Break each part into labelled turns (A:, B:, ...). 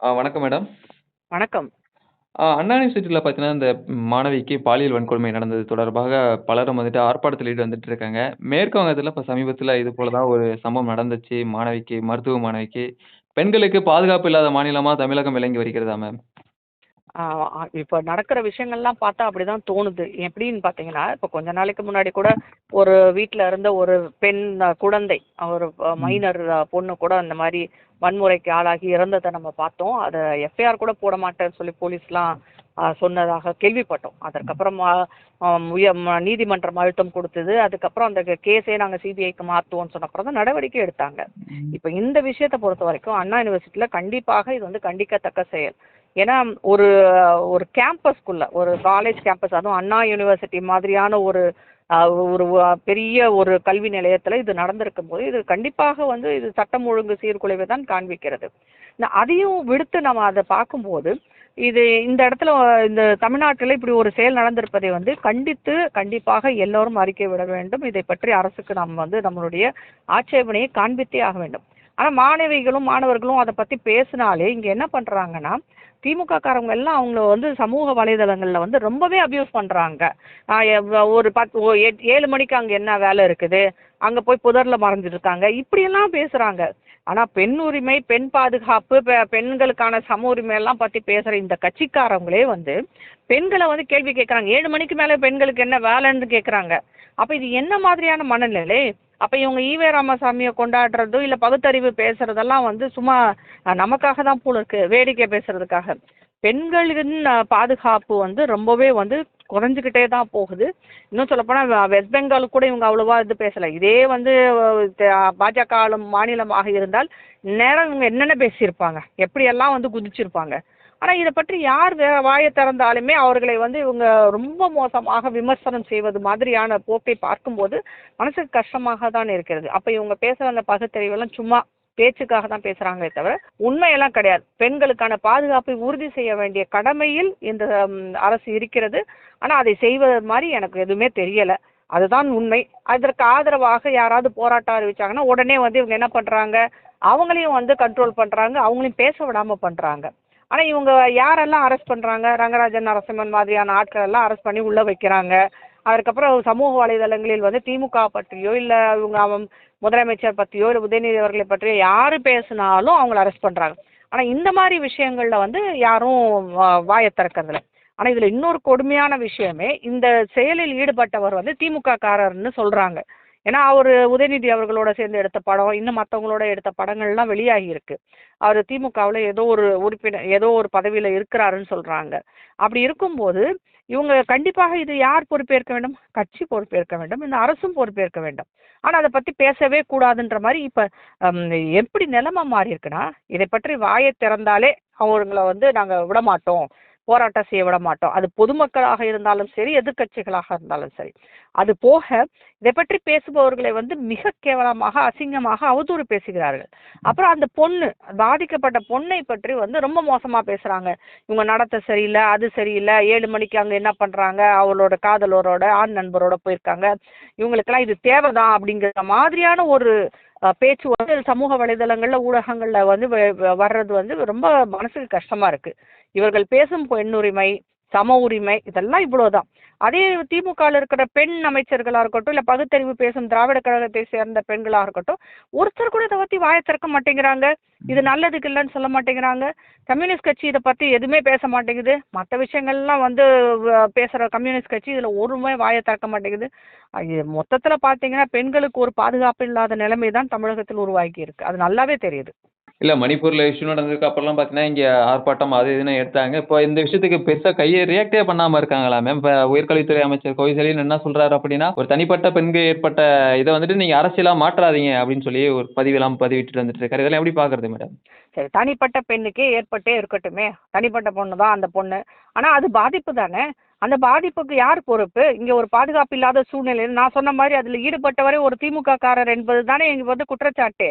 A: ஆ வணக்கம் மேடம்.
B: வணக்கம்.
A: ஆ அண்ணா யூனிவர்சிட்டில பார்த்தீங்கன்னா, இந்த மாணவிக்கு பாலியல் வன்கொடுமை நடந்தது தொடர்பாக பலரும் வந்துட்டு ஆர்ப்பாட்டத்தில் ஈடுபட்டுட்டு இருக்காங்க. மேற்கு வங்கத்தில இப்ப சமீபத்தில இது போல தான் ஒரு சம்பவம் நடந்துச்சு. மாணவிக்கு மருத்துவ மாணவிக்கு. பெண்களுக்கு பாதுகாப்பு இல்லாத மாநிலமா தமிழகம் விளங்கி வருகிறதா மேம்?
B: இப்ப நடக்கிற விஷயங்கள்லாம் பார்த்தா அப்படிதான் தோணுது. எப்படின்னு பார்த்தீங்கன்னா, இப்ப கொஞ்ச நாளைக்கு முன்னாடி கூட ஒரு வீட்ல இருந்த ஒரு பெண் குழந்தை, ஒரு. மைனர் பொண்ணு கூட அந்த மாரி வன்முறைக்கு ஆளாகி இறந்தத நம்ம பார்த்தோம். அத எஃப்ஐஆர் கூட போட மாட்டேன்னு சொல்லி போலீஸ்லாம் சொன்னதாக கேள்விப்பட்டோம். அதற்கப்புறமா நீதிமன்றம் அழுத்தம் குடுத்தது. அதுக்கப்புறம் அந்த கேஸே நாங்க சிபிஐக்கு மாத்துவோம்ன்னு சொன்ன அப்புறம் தான் நடவடிக்கை எடுத்தாங்க. இப்ப இந்த விஷயத்த பொறுத்தவரைக்கும் அண்ணா யூனிவர்சிட்டில கண்டிப்பாக இது வந்து கண்டிக்கத்தக்க செயல். ஏன்னா ஒரு ஒரு கேம்பஸ்க்குள்ளே ஒரு காலேஜ் கேம்பஸ் அதுவும் அண்ணா யூனிவர்சிட்டி மாதிரியான ஒரு ஒரு பெரிய ஒரு கல்வி நிலையத்தில் இது நடந்திருக்கும் போது இது கண்டிப்பாக வந்து இது சட்டம் ஒழுங்கு சீர்குலைவை தான் காண்பிக்கிறது. அதையும் விடுத்து நம்ம அதை பார்க்கும்போது, இது இந்த இடத்துல இந்த தமிழ்நாட்டில் இப்படி ஒரு செயல் நடந்திருப்பதை வந்து கண்டித்து, கண்டிப்பாக எல்லோரும் அறிக்கை விட வேண்டும். இதை பற்றி அரசுக்கு நாம் வந்து நம்மளுடைய ஆட்சேபனையை காண்பித்தே ஆக வேண்டும். ஆனால் மாணவிகளும், மாணவர்களும் அதை பற்றி பேசினாலே இங்கே என்ன பண்ணுறாங்கன்னா திமுக காரவங்க எல்லாம் அவங்கள வந்து சமூக வலைதளங்களில் வந்து ரொம்பவே அபியூஸ் பண்ணுறாங்க ஒரு பத்து ஓ எட் ஏழு மணிக்கு அங்கே என்ன வேலை இருக்குது? அங்கே போய் புதரில் மறைஞ்சிருக்காங்க இருக்காங்க. இப்படியெல்லாம் பேசுகிறாங்க ஆனால் பெண் உரிமை, பெண் பாதுகாப்பு, பெ பெண்களுக்கான சம உரிமை எல்லாம் பேசுகிற இந்த கட்சிக்காரவங்களே வந்து, பெண்களை வந்து கேள்வி கேட்குறாங்க ஏழு மணிக்கு மேலே பெண்களுக்கு என்ன வேலைன்னு கேட்குறாங்க அப்போ இது என்ன மாதிரியான மனநிலை? அப்ப இவங்க ஈவே ராமசாமியை கொண்டாடுறதும், இல்ல பகுத்தறிவு பேசுறதெல்லாம் வந்து சும்மா நமக்காக தான் போல இருக்கு. வேடிக்கை பேசுறதுக்காக. பெண்களின் பாதுகாப்பு வந்து ரொம்பவே வந்து குறைஞ்சுக்கிட்டே தான் போகுது. இன்னும் சொல்லப்போனா வெஸ்ட் பெங்கால் கூட இவங்க அவ்வளோவா இது பேசலை இதே வந்து பாஜக ஆளும் மாநிலமாக இருந்தால், இந்நேரம் இவங்க என்னென்ன பேசியிருப்பாங்க? எப்படியெல்லாம் வந்து குதிச்சிருப்பாங்க? ஆனால் இதை பற்றி யார் வாயை திறந்தாலுமே அவர்களை வந்து இவங்க ரொம்ப மோசமாக விமர்சனம் செய்வது மாதிரியான போக்கை பார்க்கும்போது, மனசுக்கு கஷ்டமாக தான் இருக்கிறது. அப்போ இவங்க பேசுகிற அந்த பகுத்தறிவெல்லாம் சும்மா பேச்சுக்காக தான் பேசுகிறாங்களே தவிர, உண்மையெல்லாம் கிடையாது. பெண்களுக்கான பாதுகாப்பை உறுதி செய்ய வேண்டிய கடமையில் இந்த அரசு இருக்கிறது. ஆனால் அதை செய்வது மாதிரி எனக்கு எதுவுமே தெரியலை அதுதான் உண்மை. அதற்கு ஆதரவாக யாராவது போராட்டம் அறிவிச்சாங்கன்னா, உடனே வந்து இவங்க என்ன பண்றாங்க? அவங்களையும் வந்து கண்ட்ரோல் பண்றாங்க. அவங்களையும் பேச விடாம பண்றாங்க. ஆனால் இவங்க யாரெல்லாம் அரெஸ்ட் பண்ணுறாங்க ரங்கராஜன் நரசிம்மன் மாதிரியான ஆட்கள் எல்லாம் அரெஸ்ட் பண்ணி உள்ள வைக்கிறாங்க. அதற்கப்புறம் சமூக வலைதளங்களில் வந்து திமுக பற்றியோ, இல்லை இவங்க அவன் முதலமைச்சர் பற்றியோ இல்லை உதயநிதி அவர்களை பற்றியோ யார் பேசினாலும் அவங்கள அரெஸ்ட் பண்ணுறாங்க ஆனால் இந்த மாதிரி விஷயங்களில் வந்து யாரும் வ வாய திறக்கறதில்ல. ஆனால் இதில் இன்னொரு கொடுமையான விஷயமே, இந்த செயலில் ஈடுபட்டவர் வந்து திமுக சொல்கிறாங்க ஏன்னா அவர் உதயநிதி அவர்களோட சேர்ந்து எடுத்த படம், இன்னும் மற்றவங்களோட எடுத்த படங்கள்லாம் வெளியாகி இருக்கு. திமுகவில் ஏதோ ஒரு உறுப்பினர் ஏதோ ஒரு பதவியில் இருக்கிறாருன்னு சொல்கிறாங்க அப்படி இருக்கும்போது, இவங்க கண்டிப்பாக இது யார் பொறுப்பேற்க வேண்டும்? கட்சி பொறுப்பேற்க வேண்டும். இந்த அரசும் பொறுப்பேற்க வேண்டும். ஆனால் அதை பற்றி பேசவே கூடாதுன்ற மாதிரி இப்போ எப்படி நிலைமை மாறி இருக்குன்னா, இதை பற்றி வாயை திறந்தாலே அவங்கள வந்து நாங்க விடமாட்டோம். போராட்டம் செய்ய விட மாட்டோம் அது பொதுமக்களாக இருந்தாலும் சரி, எதிர்க்கட்சிகளாக இருந்தாலும் சரி. அது போக இதை பற்றி பேசுபவர்களை வந்து மிக கேவலமாக, அசிங்கமாக அவதூறு பேசுகிறார்கள். அப்புறம் அந்த பொண்ணு, பாதிக்கப்பட்ட பொண்ணை பற்றி வந்து ரொம்ப மோசமாக பேசுகிறாங்க இவங்க நடத்த சரியில்லை அது சரியில்லை ஏழு மணிக்கு அங்கே என்ன பண்ணுறாங்க அவளோட காதலரோட, ஆண் நண்பரோட போயிருக்காங்க. இவங்களுக்கெல்லாம் இது தேவைதான் அப்படிங்கிற மாதிரியான ஒரு பேச்சு வந்து சமூக வலைதளங்களில் ஊடகங்களில் வந்து வ வர்றது வந்து ரொம்ப மனசுக்கு கஷ்டமாக இருக்குது இவர்கள் பேசும் பெண்ணுரிமை சம உரிமை இதெல்லாம் இவ்வளோதான். அதே திமுகவில் இருக்கிற பெண் அமைச்சர்களாக இருக்கட்டும், இல்லை பகுத்தறிவு பேசும் திராவிட கழகத்தை சேர்ந்த பெண்களாக இருக்கட்டும், ஒருத்தர் கூட இதை பற்றி வாயை திறக்க மாட்டேங்கிறாங்க. இது நல்லதுக்கு இல்லைன்னு சொல்ல மாட்டேங்கிறாங்க. கம்யூனிஸ்ட் கட்சி இதை பற்றி எதுவுமே பேச மாட்டேங்குது. மற்ற விஷயங்கள்லாம் வந்து பேசுகிற கம்யூனிஸ்ட் கட்சி இதில் ஒருமே வாயை திறக்க மாட்டேங்குது. மொத்தத்தில் இது பார்த்தீங்கன்னா, பெண்களுக்கு ஒரு பாதுகாப்பு இல்லாத நிலைமை தான் தமிழகத்தில் உருவாகி இருக்கு. அது நல்லாவே தெரியுது.
A: இல்ல மணிப்பூர்ல இஷ்யூ நடந்ததுக்கு அப்புறம்லாம் பார்த்தீங்கன்னா, இங்க ஆர்ப்பாட்டம் அது இதுன்னு எடுத்தாங்க. இப்போ இந்த விஷயத்துக்கு பெருசா கையை ரியாக்டே பண்ணாம இருக்காங்களா மேம்? இப்போ உயர்கல்வித்துறை அமைச்சர் கோவிசெலியன் என்ன சொல்றாரு அப்படின்னா, ஒரு தனிப்பட்ட பெண்ணுக்கு ஏற்பட்ட இதை வந்துட்டு நீங்க அரசியலா மாற்றாதீங்க அப்படின்னு சொல்லி ஒரு பதிவெல்லாம் பதிவிட்டு வந்துட்டு இருக்காரு. இதெல்லாம் எப்படி பார்க்குறது மேடம்?
B: சரி தனிப்பட்ட பெண்ணுக்கே ஏற்பட்டே இருக்கட்டுமே. தனிப்பட்ட பொண்ணு தான் அந்த பொண்ணு. ஆனா அது பாதிப்பு தானே. அந்த பாதிப்புக்கு யார் பொறுப்பு? இங்க ஒரு பாதுகாப்பு இல்லாத சூழ்நிலையில நான் சொன்ன மாதிரி அதுல ஈடுபட்டவரை ஒரு திமுக காரர் என்பது தானே இங்க வந்து குற்றச்சாட்டே.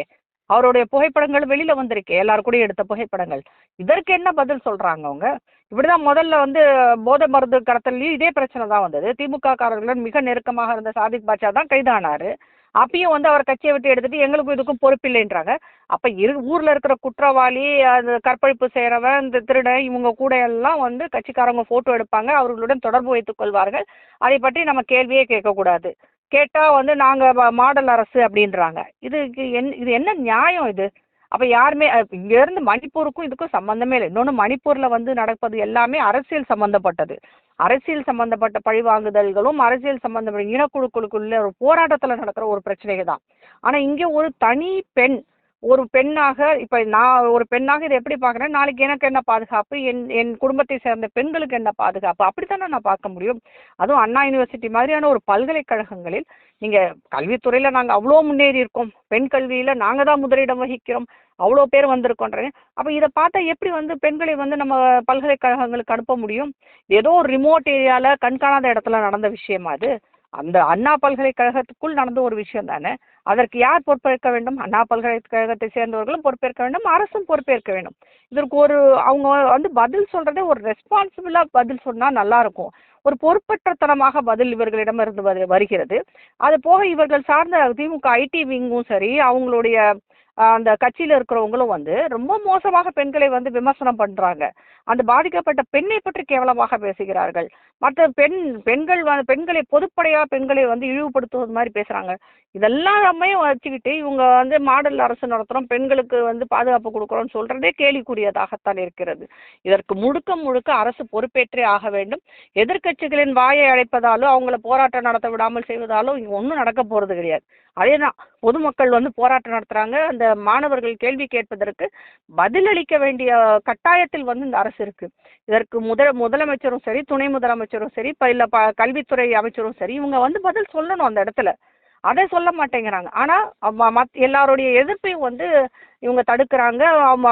B: அவருடைய புகைப்படங்கள் வெளியில வந்திருக்கு எல்லார் கூடயும் எடுத்த புகைப்படங்கள். இதற்கு என்ன பதில் சொல்றாங்க அவங்க? இப்படிதான் முதல்ல வந்து போதை மருந்து கடத்தல்லையும் இதே பிரச்சனை தான் வந்தது. திமுக காரர்களுடன் மிக நெருக்கமாக இருந்த சாதிக் பாட்சா தான் கைதானாரு. அப்பயும் வந்து அவர் கட்சியை விட்டு எடுத்துட்டு எங்களுக்கும் இதுக்கும் பொறுப்பில்லைன்றாங்க அப்ப இரு ஊர்ல இருக்கிற குற்றவாளி அது கற்பழிப்பு செய்யறவன் இந்த திருடன் இவங்க கூட எல்லாம் வந்து கட்சிக்காரங்க போட்டோ எடுப்பாங்க அவர்களுடன் தொடர்பு வைத்துக் கொள்வார்கள் அதை பற்றி நம்ம கேள்வியே கேட்கக்கூடாது கேட்டால் வந்து நாங்கள் வ- மாடல் அரசு அப்படின்றாங்க. இதுக்கு என் இது என்ன நியாயம் இது? அப்போ யாருமே இங்கேருந்து மணிப்பூருக்கும் இதுக்கும் சம்மந்தமே இல்லை. இன்னொன்று மணிப்பூரில் வந்து நடப்பது எல்லாமே அரசியல் சம்மந்தப்பட்டது அரசியல் சம்மந்தப்பட்ட பழிவாங்குதல்களும் அரசியல் சம்மந்தப்பட்ட இனக்குழுக்களுக்குள்ள ஒரு போராட்டத்தில் நடக்கிற ஒரு பிரச்சனைகள் தான். ஆனால் இங்கே ஒரு தனி பெண் ஒரு பெண்ணாக இப்ப நான் ஒரு பெண்ணாக இதை எப்படி பார்க்குறேன்? நாளைக்கு எனக்கு என்ன பாதுகாப்பு? என் என் குடும்பத்தை சேர்ந்த பெண்களுக்கு என்ன பாதுகாப்பு? அப்படித்தானே நான் பார்க்க முடியும். அதுவும் அண்ணா யூனிவர்சிட்டி மாதிரியான ஒரு பல்கலைக்கழகங்களில் நீங்க கல்வித்துறையில நாங்க அவ்வளோ முன்னேறி இருக்கோம். பெண் கல்வியில நாங்க தான் முதலிடம் வகிக்கிறோம். அவ்வளோ பேர் வந்திருக்கோன்றேன் அப்போ இதை பார்த்தா எப்படி வந்து பெண்களை வந்து நம்ம பல்கலைக்கழகங்களுக்கு அனுப்ப முடியும்? ஏதோ ஒரு ரிமோட் ஏரியாவில் கண்காணாத இடத்துல நடந்த விஷயமா அது? அந்த அண்ணா பல்கலைக்கழகத்துக்குள் நடந்த ஒரு விஷயம் தானே? அதற்கு யார் பொறுப்பேற்க வேண்டும்? அண்ணா பல்கலைக்கழகத்தை சேர்ந்தவர்களும் பொறுப்பேற்க வேண்டும் அரசும் பொறுப்பேற்க வேண்டும். இதற்கு ஒரு அவங்க வந்து பதில் சொல்றதே ஒரு ரெஸ்பான்சிபிளா பதில் சொன்னா நல்லா இருக்கும் ஒரு பொறுப்பற்றத்தனமாக பதில் இவர்களிடம் இருந்து வரு- வருகிறது. அது போக இவர்கள் சார்ந்த திமுக ஐடி விங்கும் சரி அவங்களுடைய அந்த கட்சியில இருக்கிறவங்களும் வந்து ரொம்ப மோசமாக பெண்களை வந்து விமர்சனம் பண்றாங்க. அந்த பாதிக்கப்பட்ட பெண்ணை பற்றி கேவலமாக பேசுகிறார்கள். மற்ற பெண் பெண்கள் வ பெண்களை பொதுப்படையாக பெண்களை வந்து இழிவுபடுத்துவது மாதிரி பேசுகிறாங்க இதெல்லாமே வச்சுக்கிட்டு இவங்க வந்து மாடல் அரசு நடத்துகிறோம் பெண்களுக்கு வந்து பாதுகாப்பு கொடுக்குறோம்னு சொல்கிறதே கேலிக்குரியதாகத்தான் இருக்கிறது. இதற்கு முழுக்க முழுக்க அரசு பொறுப்பேற்றே ஆக வேண்டும். எதிர்க்கட்சிகளின் வாயை அழைப்பதாலோ அவங்கள போராட்டம் நடத்த விடாமல் செய்வதாலோ இங்கே ஒன்றும் நடக்க போகிறது கிடையாது. அதேதான் பொதுமக்கள் வந்து போராட்டம் நடத்துகிறாங்க அந்த மாணவர்கள் கேள்வி கேட்பதற்கு பதிலளிக்க வேண்டிய கட்டாயத்தில் வந்து இந்த அரசு இருக்குது இதற்கு முதல் முதலமைச்சரும் சரி துணை முதலமைச்சரும் சரி இப்ப இல்ல ப கல்வித்துறை அமைச்சரும் சரி இவங்க வந்து பதில் சொல்லணும் அந்த இடத்துல. அதை சொல்ல மாட்டேங்கிறாங்க. ஆனா ம- மத் எல்லாருடைய எதிர்ப்பையும் வந்து இவங்க தடுக்கிறாங்க.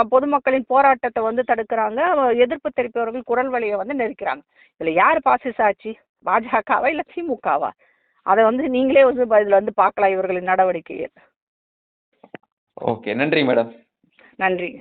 B: பொதுமக்களின் போராட்டத்தை வந்து தடுக்கிறாங்க. எதிர்ப்பு தெரிவிப்பவர்கள் குரல் வழியை வந்து நெருக்கிறாங்க. இதுல யார் பாசிச ஆட்சி பாஜகவா இல்ல திமுகவா? அதை வந்து நீங்களே வந்து இதுல வந்து பார்க்கலாம் இவர்களின் நடவடிக்கையை
A: ஓகே நன்றி மேடம்.
B: நன்றி.